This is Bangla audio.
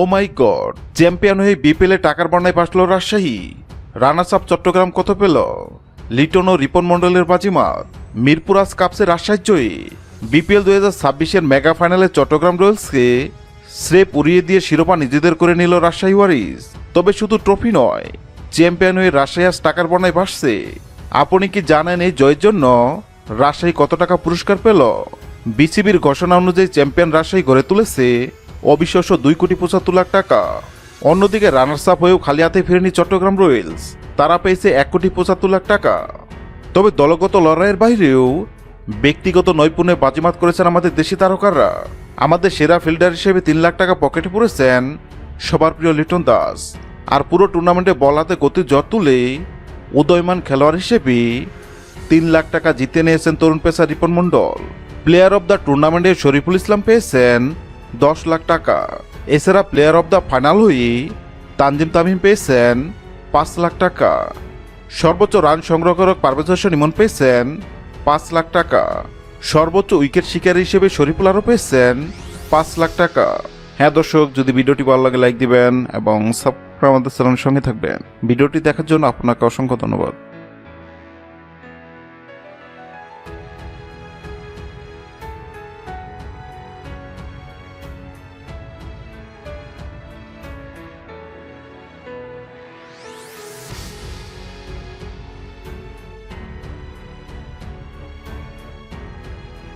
ও মাই গড, চ্যাম্পিয়ন হয়ে বিপিএলে টাকার বন্যায় বাসল রাজশাহী। রানার্স আপ চট্টগ্রাম কত পেল? লিটন ও রিপন মণ্ডলের বাজিমাত, মিরপুর আজ কাপসে রাজশাহী জয়ী। বিপিএল দুই হাজার ছাব্বিশের মেগা ফাইনালে চট্টগ্রাম রয়্যালসকে শ্রে পুড়িয়ে দিয়ে শিরোপা নিজেদের করে নিল রাজশাহী ওয়ারিস। তবে শুধু ট্রফি নয়, চ্যাম্পিয়ন হয়ে রাজশাহী আজ টাকার বন্যায় ভাসছে। আপনি কি জানেন এই জয়ের জন্য? রাজশাহী কত টাকা পুরস্কার পেল? বিসিবির ঘোষণা অনুযায়ী চ্যাম্পিয়ন রাজশাহী গড়ে তুলেছে অবিশ্বাস্য দুই কোটি পঁচাত্তর লাখ টাকা। অন্যদিকে রানার্স আপ হয়েও খালি হাতে ফেরেনি চট্টগ্রাম রয়্যালস। তারা পেয়েছে এক কোটি পঁচাত্তর লাখ টাকা। তবে দলগত লড়াইয়ের বাইরেও ব্যক্তিগত নৈপুণ্যে বাজিমাত করেছেন আমাদের দেশি তারকাররা আমাদের সেরা ফিল্ডার হিসেবে তিন লাখ টাকা পকেটে পড়েছেন সবার প্রিয় লিটন দাস। আর পুরো টুর্নামেন্টে বল হাতে গতির জ্বর তুলে উদয়মান খেলোয়াড় হিসেবে তিন লাখ টাকা জিতে নিয়েছেন তরুণ পেশা Ripon Mondal. Player of the টুর্নামেন্টে শরীফুল ইসলাম পেয়েছেন দশ লাখ টাকা। এছাড়া প্লেয়ার অব দ্য ফাইনাল হয়ে তানজিম তামিম পেয়েছেন পাঁচ লাখ টাকা। সর্বোচ্চ রান সংগ্রহকারক পারভেজ হোসেন ইমন পেয়েছেন পাঁচ লাখ টাকা। সর্বোচ্চ উইকেট শিকারী হিসেবে শরীফুল আরও পেয়েছেন পাঁচ লাখ টাকা। হ্যাঁ দর্শক, যদি ভিডিওটি ভালো লাগে লাইক দিবেন এবং সাবস্ক্রাইব আমাদের চ্যানেলের সঙ্গে থাকবেন। ভিডিওটি দেখার জন্য আপনাকে অসংখ্য ধন্যবাদ।